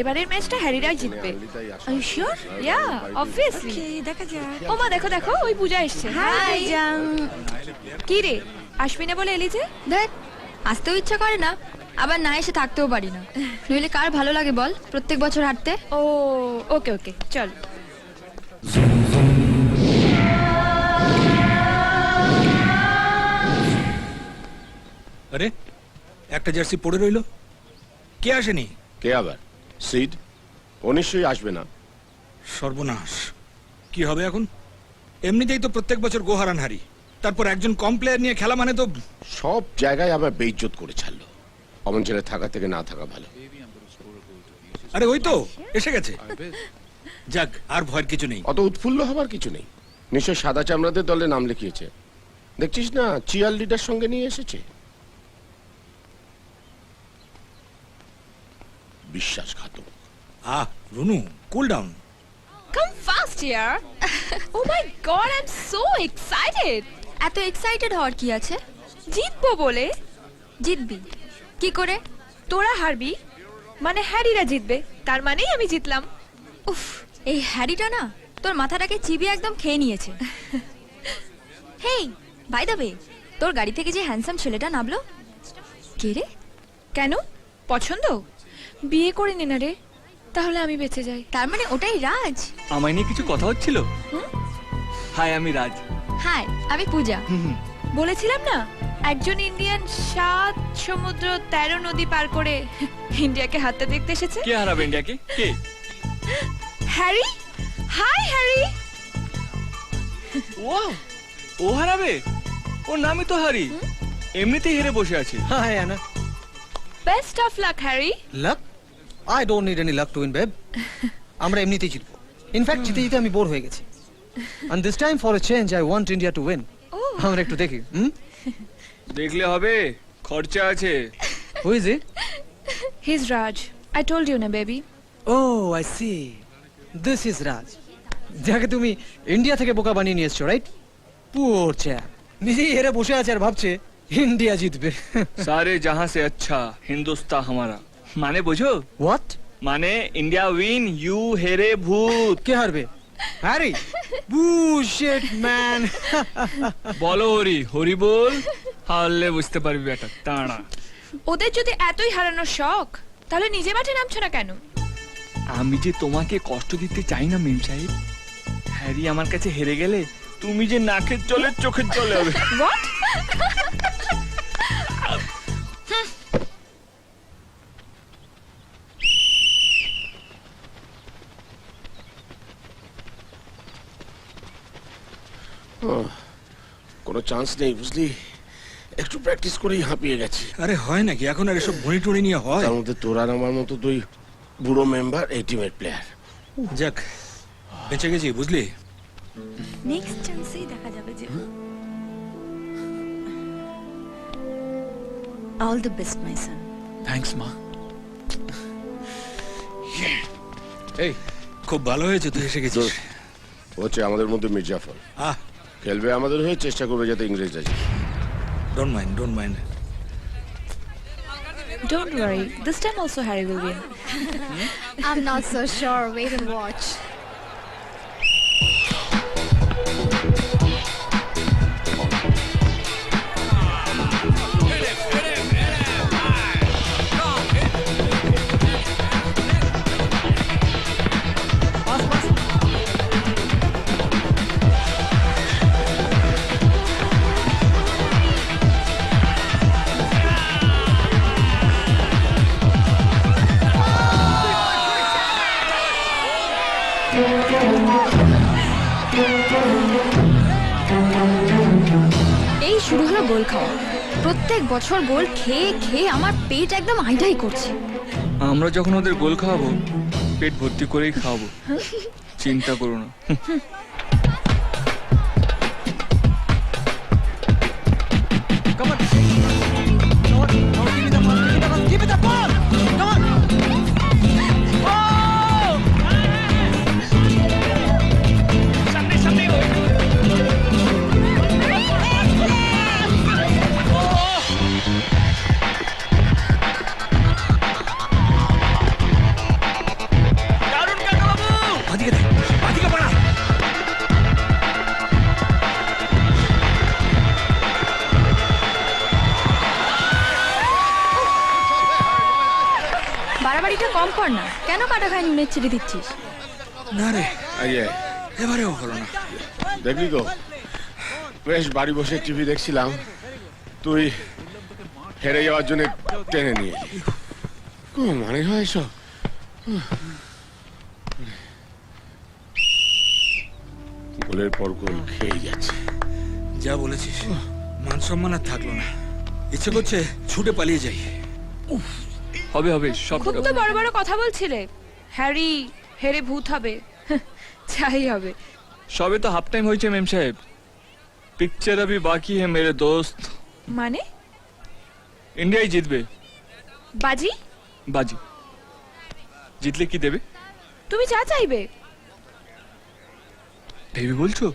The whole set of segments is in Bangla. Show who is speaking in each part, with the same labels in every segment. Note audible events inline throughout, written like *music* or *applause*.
Speaker 1: এবারের ম্যাচটা হ্যারিরাই জিতবে। আর শিওর ইয়া অবভিয়াসলি
Speaker 2: দেখা যাক।
Speaker 1: ও মা দেখো দেখো ওই পূজা এসছে।
Speaker 2: হাই
Speaker 1: কি রে? আসবি না বলে এলি যে?
Speaker 3: দেখ আসতেও ইচ্ছা করে না আবার না এসে থাকতেও পারি না। নইলে কার ভালো লাগে বল প্রত্যেক বছর হাঁটতে
Speaker 1: ও ওকে ওকে চল।
Speaker 4: আরে একটা জার্সি পড়ে রইল। কে আসেনি?
Speaker 5: কে আবার? সিড ও নিশ্চয়ই আসবে না।
Speaker 4: সর্বনাশ। কি হবে এখন? এমনিতেই তো প্রত্যেক বছর গোহারান হারি তারপর একজন কম প্লেয়ার নিয়ে খেলা মানে তো
Speaker 5: সব জায়গায় আমার বেইজ্জত করে ছাড়লো। অমন ছেলে থাকা থেকে না থাকা ভালো।
Speaker 4: আরে ওই তো এসে গেছে। যাক আর ভয়ের কিছু নেই।
Speaker 5: অত উৎফুল্ল হবার কিছু নেই। নিশ্চয় সাদা চামড়াদের দলে নাম লিখিয়েছে। দেখছিস না চিয়ার লিডার সঙ্গে নিয়ে এসেছে? বিশ্বাসঘাতক
Speaker 4: আহ Runu cool down
Speaker 1: come fast year O my god I am so excited
Speaker 3: এত এক্সাইটেড হওয়ার কি আছে?
Speaker 1: জিতবো বলে।
Speaker 3: জিতবি। কি করে?
Speaker 1: তোরা হারবি। মানে হ্যারিরা জিতবে। তার মানেই আমি জিতলাম।
Speaker 3: উফ এই হ্যারিটা না তোর মাথাটাকে চিবিয়ে একদম খেয়ে নিয়েছে। *laughs* হেই বাই দ্য ওয়ে তোর গাড়ি থেকে যে হ্যান্ডসাম ছেলেটা নামলো? কে রে?
Speaker 1: কেন? পছন্দ? বিয়ে করে নে না রে তাহলে আমি বেঁচে যাই।
Speaker 3: তার মানে ওটাই রাজ?
Speaker 6: আমায় নিয়ে কিছু কথা হচ্ছিল? হাই আমি রাজ।
Speaker 3: হাই আমি পূজা।
Speaker 1: বলেছিলাম না একজন ইন্ডিয়ান সাত সমুদ্র তেরো নদী পার করে ইন্ডিয়াকে হাতটা দেখতে এসেছে?
Speaker 6: কে হারাবে ইন্ডিয়াকে? কে?
Speaker 1: হ্যারি? Hi Harry!
Speaker 6: ও ও হারাবে? ওর নামই তো হারি এমনিতেই হেরে বসে আছে।
Speaker 7: Hi, Anna.
Speaker 1: Best of luck Harry.
Speaker 7: Luck? I don't need any luck to win babe আমরা এমনিতেই জিতবো। ইনফ্যাক্ট জিতে জিতে আমি বোর হয়ে গেছি। And this time for a change I want India to win আমরা একটু দেখি হুম?
Speaker 6: দেখলে হবে খরচা আছে।
Speaker 7: Who is it
Speaker 1: he is Raj I told you না baby
Speaker 7: oh I see this is Raj যাকে তুমি ইন্ডিয়া থেকে বোকা বানিয়ে নিয়ে এসছো রাইট পুওর চ্যাপ নিজেই হেরে বসে আছে আর ভাবছে ইন্ডিয়া জিতবে।
Speaker 6: সারে জাহাঁ সে আচ্ছা হিন্দুস্তা হামারা। মানে বোঝো?
Speaker 7: হোয়াট
Speaker 6: মানে ইন্ডিয়া উইন ইউ হেরে ভূত।
Speaker 7: কে হারবে? হ্যারি? বুশিট ম্যান
Speaker 6: বলো হরি হরি বল। হারলে বুঝতে পারবি বেটা তাড়া
Speaker 1: ওদের যদি এতই হারানোর শখ তাহলে নিজে মাঠে নামছো না কেন?
Speaker 6: আমি যে তোমাকে কষ্ট দিতে চাই না মিম সাহেব হ্যারি আমার কাছে হেরে গেলে তুমি যে নাকের জলে চোখের জলে হবে।
Speaker 1: হোয়াট
Speaker 5: চান্স নেই বুঝলি? একটু প্র্যাকটিস করেই হাঁপিয়ে গেছি।
Speaker 4: আরে হয় নাকি? এখন আর এসব ভুঁড়ি টুড়ি নিয়ে হয়?
Speaker 5: তার মধ্যে তোর আর আমার মতো তুই বুড়ো মেম্বার এই টিমের প্লেয়ার
Speaker 4: যাক বেঁচে গেছি বুঝলি?
Speaker 2: নেক্সট চান্সেই দেখা যাবে যে all the best my son
Speaker 6: thanks মা
Speaker 4: এই খুব ভালো হয়েছে তুই এসে গেছিস।
Speaker 5: হচ্ছে আমাদের মধ্যে মির্জাফর।
Speaker 4: আহ
Speaker 5: খেলবে আমাদের হয়ে চেষ্টা করবে যাতে ইংরেজরা জিতে।
Speaker 4: Don't mind don't mind
Speaker 1: Don't worry, this time also Harry will win.
Speaker 3: I'm not so sure. Wait and watch. এই শুরু হলো গোল খাওয়া। প্রত্যেক বছর গোল খেয়ে খেয়ে আমার পেট একদম আইডাই করছে।
Speaker 6: আমরা যখন ওদের গোল খাওয়াবো পেট ভর্তি করেই খাওয়াবো। চিন্তা করো না। *laughs*
Speaker 3: নুনের চিনি দিচ্ছিস।
Speaker 4: না রে এবারেও হলো না।
Speaker 5: দেখলি তো? বেশ বাড়ি বসে টিভি দেখছিলাম। তুই হেরে যাওয়ার জন্য টেনে নিয়ে। মানে হয় এসব? গোলের পর গোল খেয়ে যাচ্ছে।
Speaker 4: যা বলেছিস মান সম্মান আর থাকল না। ইচ্ছে করছে ছুটে পালিয়ে যাই।
Speaker 6: হবে হবে সব
Speaker 1: খুব তো বড় বড় কথা বলছিলে। হ্যারি হেরে ভূত হবে চাই হবে
Speaker 6: সবে তো হাফ টাইম হয়েছে মেম সাহেব পিকচার अभी বাকি है मेरे दोस्त
Speaker 1: মানে
Speaker 6: ইন্ডিয়াই জিতবে
Speaker 1: বাজি
Speaker 6: বাজি জিতলে কি দেবে
Speaker 1: তুমি যা চাইবে
Speaker 6: ভেবে বলছো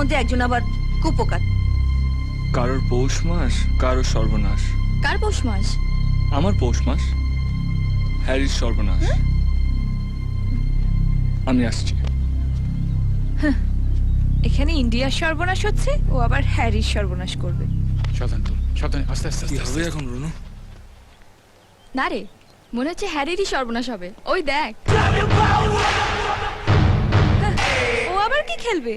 Speaker 2: মধ্যে একজন আবার কুপোকার।
Speaker 6: কারোর পৌষ মাস কারোর সর্বনাশ।
Speaker 3: কার পৌষ মাস?
Speaker 6: আমার পৌষ মাস? হ্যারির সর্বনাশ। আমি আসছি।
Speaker 1: এখানে ইন্ডিয়ার সর্বনাশ হচ্ছে ও আবার হ্যারির সর্বনাশ করবে।
Speaker 8: সাবধান তো সাবধান আস্তে আস্তে
Speaker 4: কি হবে এখন রুনু?
Speaker 3: না রে মনে হচ্ছে হ্যারিরই সর্বনাশ হবে। ওই দেখ।
Speaker 1: ও আবার কি খেলবে?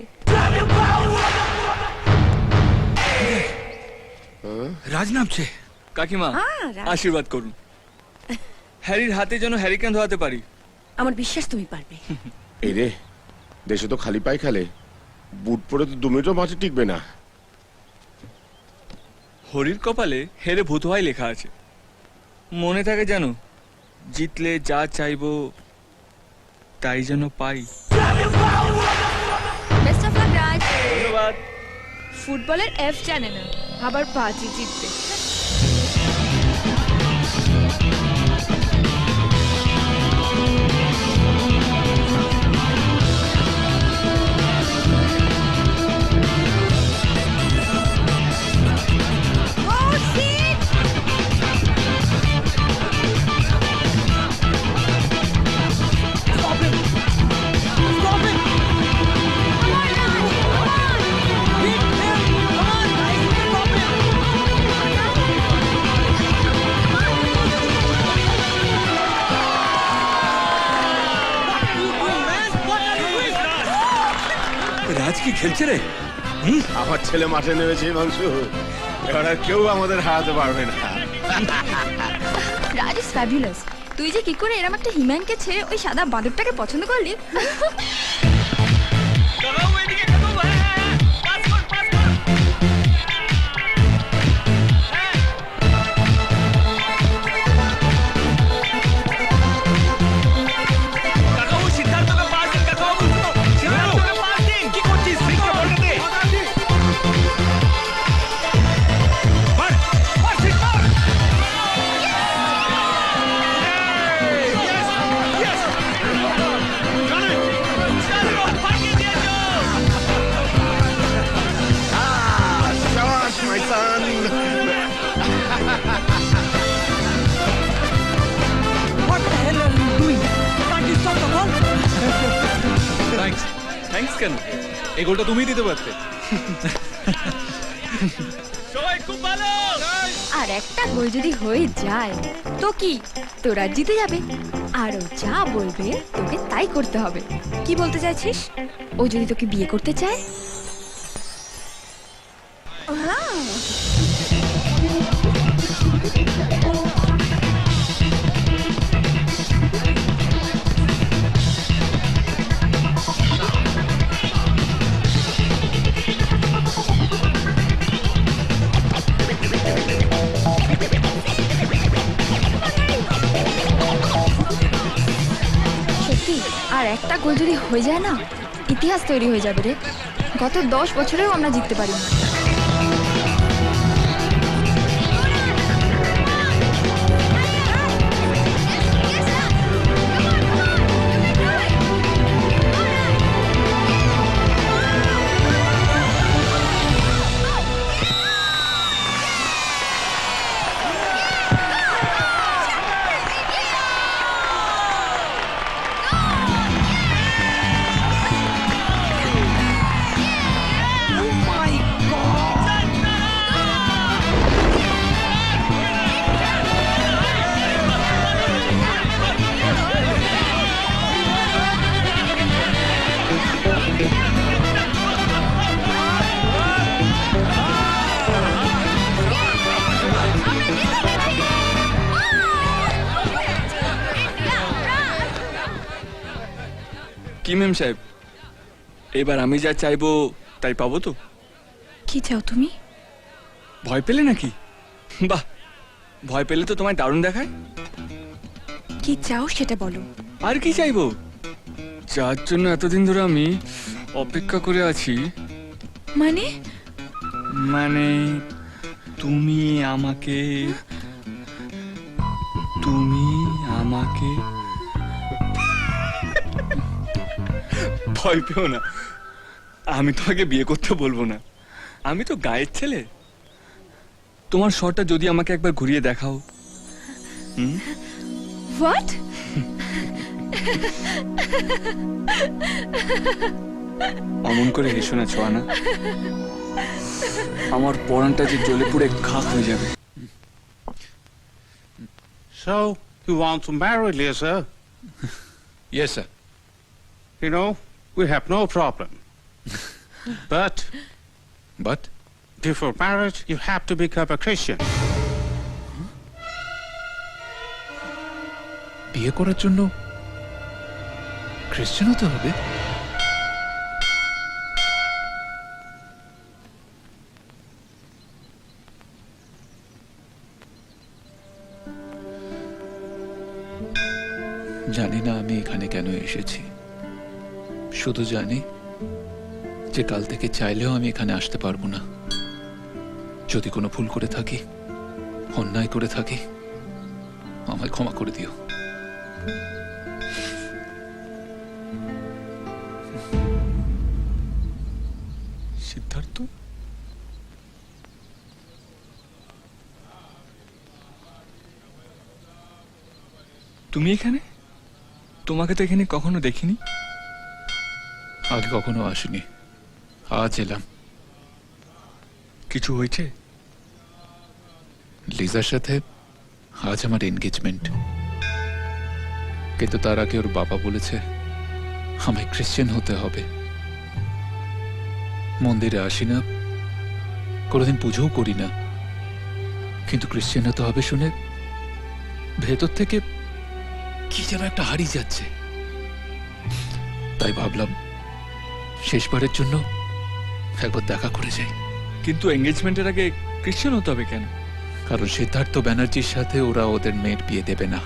Speaker 4: রাজ নামছে
Speaker 6: কাকিমা
Speaker 2: হ্যাঁ।
Speaker 6: আশীর্বাদ করুন। হ্যারির হাতে যেন হ্যারিকেন ধোয়াতে পারি।
Speaker 2: আমার বিশ্বাস তুমি পারবে।
Speaker 5: এই রে দেশে তো খালি পায়ে খেলে। বুট পরে তো দু মিনিটও মাঠে টিকবে না।
Speaker 6: হরির কপালে হেরে ভূত হয় লেখা আছে। মনে থাকে জানো জিতলে যা চাইব তাই যেন পাই।
Speaker 1: ফুটবলের এফ জানে না আবার পাঁচই জিতবে।
Speaker 4: খেলছে রে?
Speaker 5: আমার ছেলে মাঠে নেমেছে মাংসু এবার আর কেউ আমাদের হারাতে পারবে না।
Speaker 3: রাজ ইজ ফ্যাবুলাস তুই যে কি করে এরম একটা হিম্যানকে ছেড়ে ওই সাদা বাঁদরটাকে পছন্দ করলি?
Speaker 6: কেন?
Speaker 8: এই গোলটা তুমিই দিতে পারতে।
Speaker 3: আর একটা গোল যদি হয়ে যায় তো কি? তোরা জিতে যাবে। আর ও যা বলবে তোকে তাই করতে হবে।
Speaker 1: কি বলতে চাইছিস?
Speaker 3: ও যদি তোকে বিয়ে করতে চায়?
Speaker 2: হ্যাঁ
Speaker 3: একটা গোল যদি হয়ে যায় না, ইতিহাস তৈরি হয়ে যাবে রে। গত দশ বছরেও আমরা জিততে পারিনি।
Speaker 6: কি মেম সাহেব এবার আমি যা চাইব তাই পাবো তো।
Speaker 1: কি চাও তুমি?
Speaker 6: ভয় পেলে নাকি? বাহ ভয় পেলে তো তোমায় দারুণ দেখায়।
Speaker 1: কি চাও সেটা বলো।
Speaker 6: আর কি চাইব? যার জন্য এতদিন ধরে আমি অপেক্ষা করে আছি।
Speaker 1: মানে?
Speaker 6: মানে তুমি আমাকে ভয় পেও না। আমি তোমাকে বিয়ে করতে বলব না। আমি তো গায়ের ছেলে। তোমার শটটা যদি আমাকে একবার ঘুরিয়ে দেখাও। হুম?
Speaker 1: হোয়াট
Speaker 6: অমন করে হেসো না ছোঁয়া না আমার পরানটা যে জ্বলে পুড়ে খাক হয়ে যাবে।
Speaker 9: So, you want to marry Lisa?
Speaker 8: Yes, sir.
Speaker 9: You know, we have no problem. but
Speaker 8: But
Speaker 9: before marriage, you have to become a Christian.
Speaker 8: বিয়ে করার জন্য খ্রিস্টান হতে হবে জানি না আমি এখানে কেন এসেছি শুধু জানি যে কাল থেকে চাইলেও আমি এখানে আসতে পারব না। যদি কোনো ভুল করে থাকি, অন্যায় করে থাকি, আমায় ক্ষমা করে দিও।
Speaker 6: সিদ্ধার্থ? তুমি এখানে? তোমাকে তো এখানে কখনো দেখিনি?
Speaker 8: আগে কখনো আসিনি। আজ এলাম।
Speaker 6: কিছু হয়েছে?
Speaker 8: লিজার সাথে আজ আমার এনগেজমেন্ট কিন্তু তার আগে ওর বাবা বলেছে আমায় খ্রিশ্চান হতে হবে। মন্দিরে আসি না কোনোদিন পুজোও করি না। কিন্তু খ্রিশ্চান হতে হবে শুনে ভেতর থেকে কি যেন একটা হারিয়ে যাচ্ছে। তাই ভাবলাম শেষবারের জন্য একবার দেখা করে যাই।
Speaker 6: কিন্তু এঙ্গেজমেন্টের আগে খ্রিশ্চান হতে হবে কেন?
Speaker 8: কারণ সিদ্ধার্থ ব্যানার্জির সাথে ওরা ওদের মেয়ের বিয়ে দেবে না।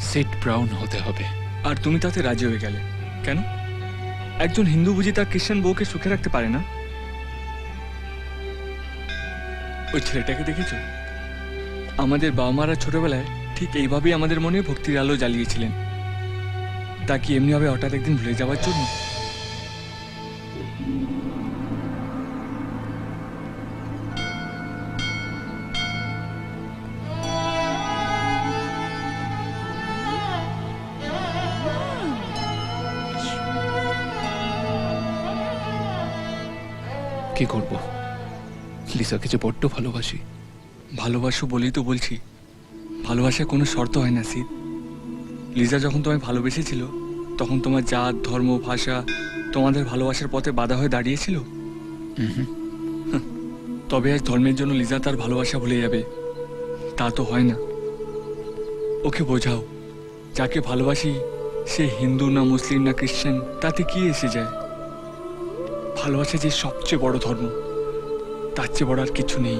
Speaker 8: সিট ব্রাউন হতে হবে।
Speaker 6: আর তুমি তাতে রাজি হয়ে গেলে। কেন? একজন হিন্দু বুঝি তার খ্রিস্টান বউকে সুখে রাখতে পারে না? ওই ছেলেটাকে দেখেছ? আমাদের বাবা মারা ছোটবেলায় ঠিক এইভাবেই আমাদের মনে ভক্তির আলো জ্বালিয়েছিলেন। তা কি এমনি হবে হঠাৎ একদিন ভুলে যাওয়ার জন্য?
Speaker 8: কি করব? লিসাকে যে বড্ড ভালোবাসি।
Speaker 6: ভালোবাসো বলেই তো বলছি। ভালোবাসায় কোনো শর্ত হয় না সিদ। লিজা যখন তোমায় ভালোবেসেছিল তখন তোমার জাত ধর্ম ভাষা তোমাদের ভালোবাসার পথে বাধা হয়ে দাঁড়িয়েছিল? তবে আজ ধর্মের জন্য লিজা তার ভালোবাসা ভুলে যাবে। তা তো হয় না। ওকে বোঝাও যাকে ভালোবাসি সে হিন্দু না মুসলিম না খ্রিশ্চান তাতে কি এসে যায়? ভালোবাসা যে সবচেয়ে বড় ধর্ম তার চেয়ে বড় আর কিছু নেই।